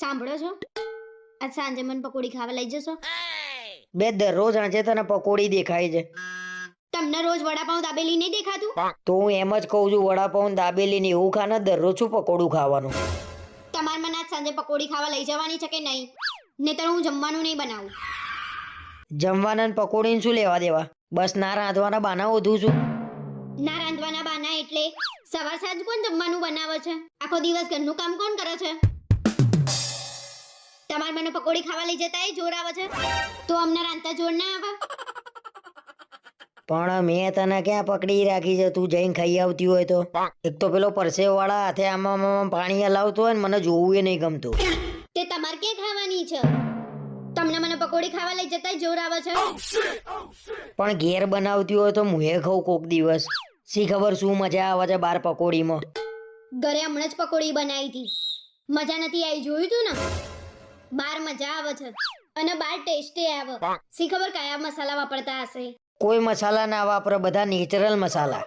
સાંભળો છો? આજ સાંજે મને પકોડી ખાવા લઈ જશો? બે દરરોજ આજે તને પકોડી દેખાય છે. તમને રોજ વડાપાઉં દાબેલી નહીં દેખાતું? તો હું એમ જ કહું છું વડાપાઉં દાબેલી ને એવું ખાને દરરોજ છું પકોડું ખાવાનું? તમારે મને આજ સાંજે પકોડી ખાવા લઈ જવાની છે કે નહીં? નહીતર હું જમવાનું નહીં બનાવું. જમવાના ને પકોડીને શું લેવા દેવા? બસ ના રાંધવાના બાના વધુ છું. ના રાંધવાના બાના એટલે સવાર સાંજ કોણ જમવાનું બનાવે છે? આખો દિવસ ઘરનું કામ કોણ કરે છે? તમારે મને પકોડી ખાવા લઈ જતા એ જોર આવે છે? તો અમને રાંધતા જોર ના આવે? પણ મેં તને ક્યાં પકડી રાખી છે? તું જઈને ખાઈ આવતી હોય તો. એક તો પેલો પરસેવ વાળા હાથે આમાં પાણી હલાવતો હોય ને મને જોવું એ નહીં ગમતું. તે તમારે ક્યાં ખાવાની છે? તમને મને પકોડી ખાવા લઈ જતા જોર આવે છે? પણ ઘેર બનાવતી હોય તો મુએ ખાઉં કોક દિવસ. શી ખબર શું મજા આવે છે બાર પકોડીમાં? ઘરે હમણાં જ પકોડી બનાવી હતી. મજા નથી આવી જોયું તું ને? બાર મજા આવે છે. અને બાર ટેસ્ટી આવે. સી ખબર કયા મસાલા વાપરતા હશે? કોઈ મસાલા ના વાપરે બધા નેચરલ મસાલા.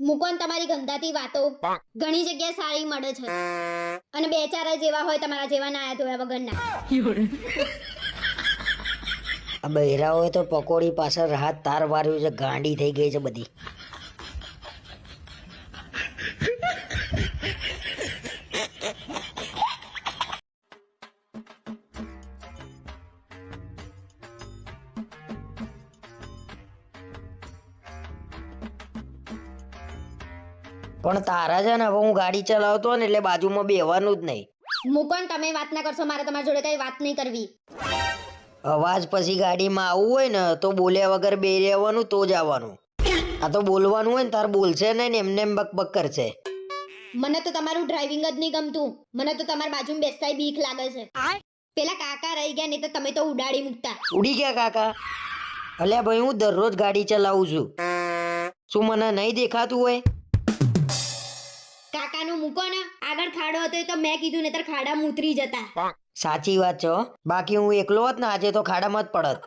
મુકોન તમારી ગંદાતી વાતો. ઘણી જગ્યાએ સારી મળે છે. અને બે ચાર જ એવા હોય તમારા જેવા નાયા ધોયા વગરના. આ બહેરાઓએ તો પકોડી પાછળ રાહત તાર વાર્યું છે ગાંડી થઈ ગઈ છે બધી. પણ તારા છે ને હવે હું ગાડી ચલાવતો ને એટલે બાજુમાં બેવાનું જ નહીં. હું પણ તમે વાત ના કરશો મારે તમારી જોડે કઈ વાત નહીં કરવી. અવાજ પછી ગાડીમાં આવવું હોય ને તો બોલ્યા વગર બે રહેવાનું તો જ આવવાનું. આ તો બોલવાનું હોય ને તાર બોલશે નહીં ને એમને એમ બક બક કરશે. મને તો તમારું ડ્રાઇવિંગ જ નહીં ગમતું. મને તો તમારી બાજુમાં બેસતાય બીક લાગે છે. પેલા કાકા રહી ગયા નહીં તો તમે તો ઉડાડી મૂકતા. ઉડી ગયા કાકા? અલ્યા ભાઈ હું દરરોજ ગાડી ચલાવું છું. શું મને નહીં દેખાતું હોય? કાકાનું મૂકો ને આગળ ખાડો હતો એ તો મેં કીધું નહીતર ખાડામાં ઉતરી જતા. સાચી વાત છે. હો. બાકી હું એકલો હોત ને આજે તો ખાડામાં જ પડત.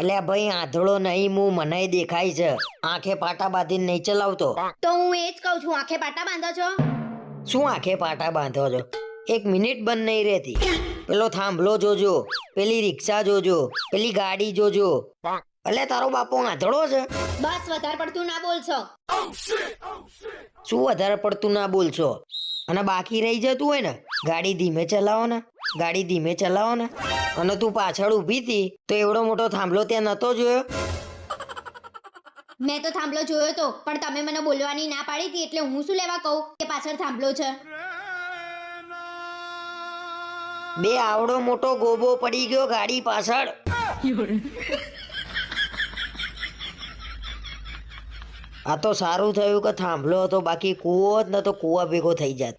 એટલે ભાઈ આંધળો નહીં હું મને દેખાય છે. આંખે પાટા બાંધીને નહીં ચલાવતો. તો હું એ જ કહું છું આંખે પાટા બાંધો છો? શું આંખે પાટા બાંધો છો? એક મિનિટ બંધ નહીં રહેતી. પેલો થાંભલો જોજો પેલી રિક્ષા જોજો પેલી ગાડી જોજો. અલ્યા તારો બાપો આંધળો છે. બસ વધારે પડતું ના બોલશો. શું વધારે પડતું ના બોલશો? અને બાકી રહી જતું હોય ને ગાડી ધીમે ચલાવો ને ગાડી ધીમે ચલાવો ને. અને તું પાછળ ઊભી હતી તો એવડો મોટો થાંભલો ત્યાં નતો જોયો? મેં તો થાંભલો જોયો તો પણ તમે મને બોલવાની ના પાડી હતી એટલે હું શું લેવા કહું કે પાછળ થાંભલો છે? બે આવડો મોટો ગોબો પડી ગયો ગાડી પાછળ. આ તો સારું થયું કે થાંભલો હતો, બાકી કૂવો જ ન તો કૂવા ભેગો થઈ જાત.